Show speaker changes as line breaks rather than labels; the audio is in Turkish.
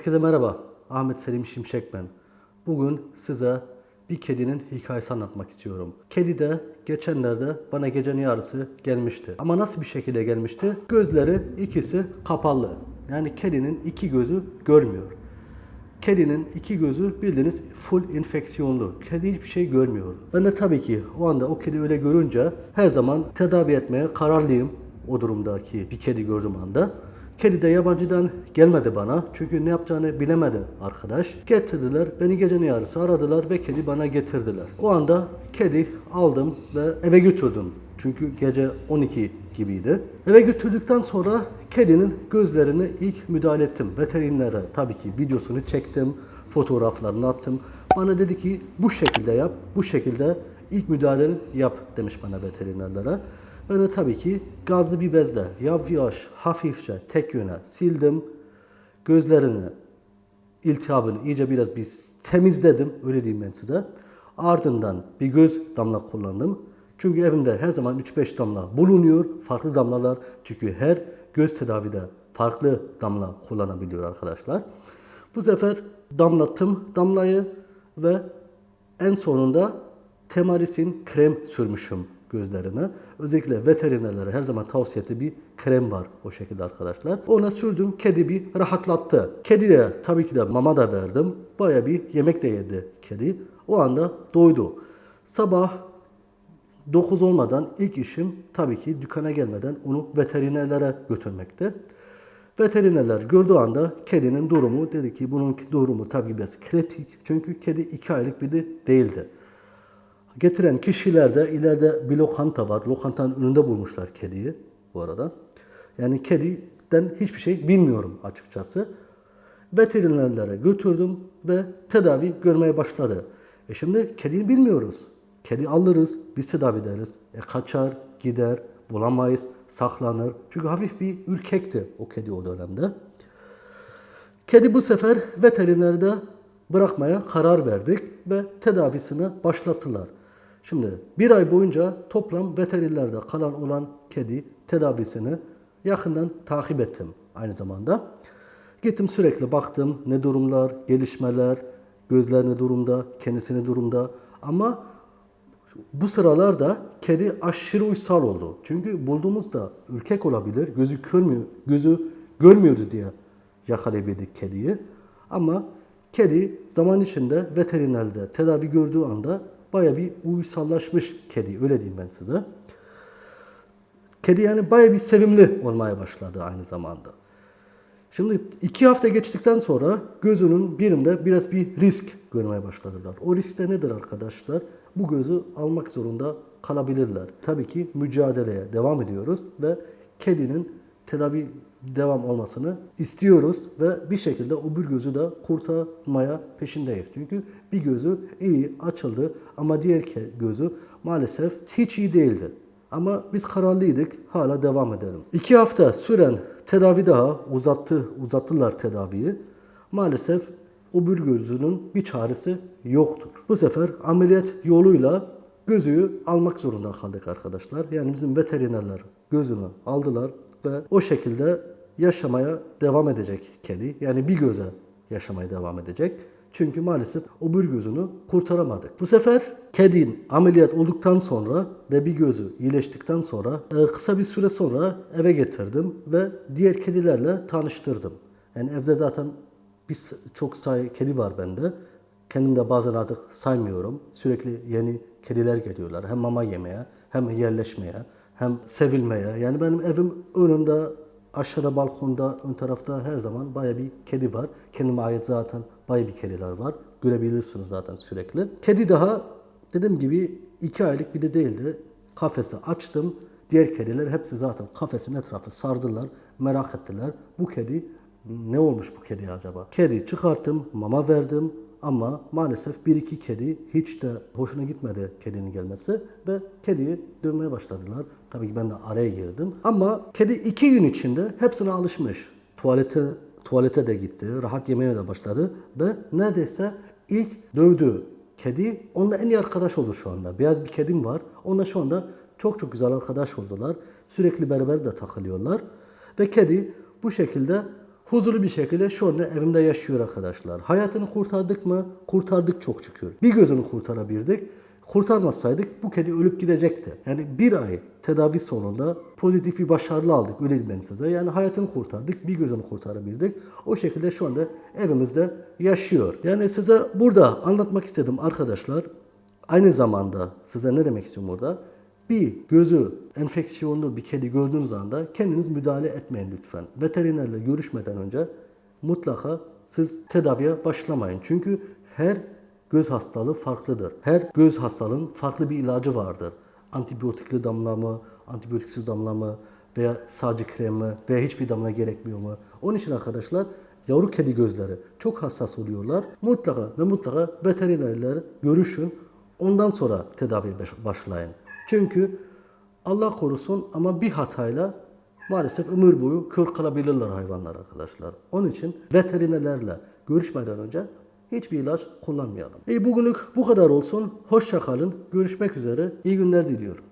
Herkese merhaba. Ahmet Selim Şimşek ben. Bugün size bir kedinin hikayesi anlatmak istiyorum. Kedi de geçenlerde bana gecenin yarısı gelmişti. Ama nasıl bir şekilde gelmişti? Gözleri ikisi kapalı. Yani kedinin iki gözü görmüyor. Kedinin iki gözü bildiğiniz full enfeksiyonlu. Kedi hiçbir şey görmüyor. Ben de tabii ki o anda o kedi öyle görünce her zaman tedavi etmeye kararlıyım. O durumdaki bir kedi gördüğüm anda. Kedi de yabancıdan gelmedi bana. Çünkü ne yapacağını bilemedi arkadaş. Getirdiler. Beni gecenin yarısı aradılar ve kedi bana getirdiler. O anda kedi aldım ve eve götürdüm. Çünkü gece 12 gibiydi. Eve götürdükten sonra kedinin gözlerine ilk müdahale ettim. Veterinere tabii ki videosunu çektim, fotoğraflarını attım. Bana dedi ki bu şekilde yap, bu şekilde ilk müdahaleni yap demiş bana veterinerlere. Ben tabii ki gazlı bir bezle yavaş, hafifçe tek yöne sildim. Gözlerini, iltihabını iyice biraz bir temizledim. Öyle diyeyim ben size. Ardından bir göz damla kullandım. Çünkü evimde her zaman 3-5 damla bulunuyor. Farklı damlalar. Çünkü her göz tedavide farklı damla kullanabiliyor arkadaşlar. Bu sefer damlattım damlayı ve en sonunda temarisin krem sürmüşüm gözlerine. Özellikle veterinerlere her zaman tavsiye ettiği bir krem var o şekilde arkadaşlar. Ona sürdüm. Kedi bir rahatlattı. Kedi de tabii ki de mama da verdim. Baya bir yemek de yedi kedi. O anda doydu. Sabah 9 olmadan ilk işim tabii ki dükkana gelmeden onu veterinerlere götürmekti. Veterinerler gördüğü anda kedinin durumu dedi ki bunun durumu tabii biraz kritik. Çünkü kedi 2 aylık bir de değildi. Getiren kişiler de ileride bir lokanta var. Lokantanın önünde bulmuşlar kediyi bu arada. Yani kediden hiçbir şey bilmiyorum açıkçası. Veterinerlere götürdüm ve tedavi görmeye başladı. E şimdi kediyi bilmiyoruz. Kedi alırız, biz tedavi ederiz. E kaçar, gider, bulamayız, saklanır. Çünkü hafif bir ürkekti o kedi o dönemde. Kedi bu sefer veterinerde bırakmaya karar verdik ve tedavisine başlattılar. Şimdi bir ay boyunca toplam veterinerde kalan olan kedi tedavisini yakından takip ettim aynı zamanda. Gittim sürekli baktım ne durumlar, gelişmeler, gözler ne durumda, kendisi ne durumda. Ama bu sıralarda kedi aşırı uysal oldu. Çünkü bulduğumuzda ürkek olabilir, gözü görmüyor, gözü görmüyordu diye yakalayabildik kediyi. Ama kedi zaman içinde veterinerde tedavi gördüğü anda baya bir uysallaşmış kedi öyle diyeyim ben size. Kedi yani baya bir sevimli olmaya başladı aynı zamanda. Şimdi iki hafta geçtikten sonra gözünün birinde biraz bir risk görmeye başladılar. O risk de nedir arkadaşlar? Bu gözü almak zorunda kalabilirler. Tabii ki mücadeleye devam ediyoruz ve kedinin tedavi devam olmasını istiyoruz ve bir şekilde o bir gözü de kurtarmaya peşindeyiz. Çünkü bir gözü iyi açıldı ama diğer gözü maalesef hiç iyi değildi. Ama biz kararlıydık, hala devam edelim. İki hafta süren tedavi daha uzattı, uzattılar tedaviyi. Maalesef o bir gözünün bir çaresi yoktur. Bu sefer ameliyat yoluyla gözüyü almak zorunda kaldık arkadaşlar. Yani bizim veterinerler gözünü aldılar ve o şekilde yaşamaya devam edecek kedi. Yani bir göze yaşamaya devam edecek. Çünkü maalesef o bir gözünü kurtaramadık. Bu sefer kedinin ameliyat olduktan sonra ve bir gözü iyileştikten sonra e, kısa bir süre sonra eve getirdim ve diğer kedilerle tanıştırdım. Yani evde zaten bir çok say kedi var bende. Kendim de bazen artık saymıyorum. Sürekli yeni kediler geliyorlar. Hem mama yemeye, hem yerleşmeye, hem sevilmeye. Yani benim evim önünde, aşağıda balkonda, ön tarafta her zaman baya bir kedi var. Kendime ait zaten baya bir kediler var. Görebilirsiniz zaten sürekli. Kedi daha dediğim gibi iki aylık bir de değildi. Kafesi açtım. Diğer kediler hepsi zaten kafesin etrafı sardılar. Merak ettiler. Bu kedi ne olmuş bu kediye acaba? Kedi çıkarttım, mama verdim ama maalesef bir iki kedi hiç de hoşuna gitmedi kedinin gelmesi ve kediyi dövmeye başladılar. Tabii ki ben de araya girdim. Ama kedi iki gün içinde hepsine alışmış. Tuvalete tuvalete de gitti, rahat yemeye de başladı ve neredeyse ilk dövdüğü kedi onunla en iyi arkadaş oldu şu anda. Beyaz bir kedim var. Onunla şu anda çok çok güzel arkadaş oldular. Sürekli beraber de takılıyorlar. Ve kedi bu şekilde huzurlu bir şekilde şu anda evimde yaşıyor arkadaşlar. Hayatını kurtardık mı? Kurtardık çok şükür. Bir gözünü kurtarabildik. Kurtarmasaydık bu kedi ölüp gidecekti. Yani bir ay tedavi sonunda pozitif bir başarılı aldık öyle diyeyim size. Yani hayatını kurtardık, bir gözünü kurtarabildik. O şekilde şu anda evimizde yaşıyor. Yani size burada anlatmak istedim arkadaşlar. Aynı zamanda size ne demek istiyorum burada? Bir gözü enfeksiyonlu bir kedi gördüğünüz anda kendiniz müdahale etmeyin lütfen. Veterinerle görüşmeden önce mutlaka siz tedaviye başlamayın. Çünkü her göz hastalığı farklıdır. Her göz hastalığının farklı bir ilacı vardır. Antibiyotikli damla mı, antibiyotiksiz damla mı veya sadece krem mi veya hiçbir damla gerekmiyor mu? Onun için arkadaşlar yavru kedi gözleri çok hassas oluyorlar. Mutlaka ve mutlaka veterinerler görüşün. Ondan sonra tedaviye baş- başlayın. Çünkü Allah korusun ama bir hatayla maalesef ömür boyu kör kalabilirler hayvanlar arkadaşlar. Onun için veterinerlerle görüşmeden önce hiçbir ilaç kullanmayalım. İyi bugünlük bu kadar olsun. Hoşça kalın. Görüşmek üzere. İyi günler diliyorum.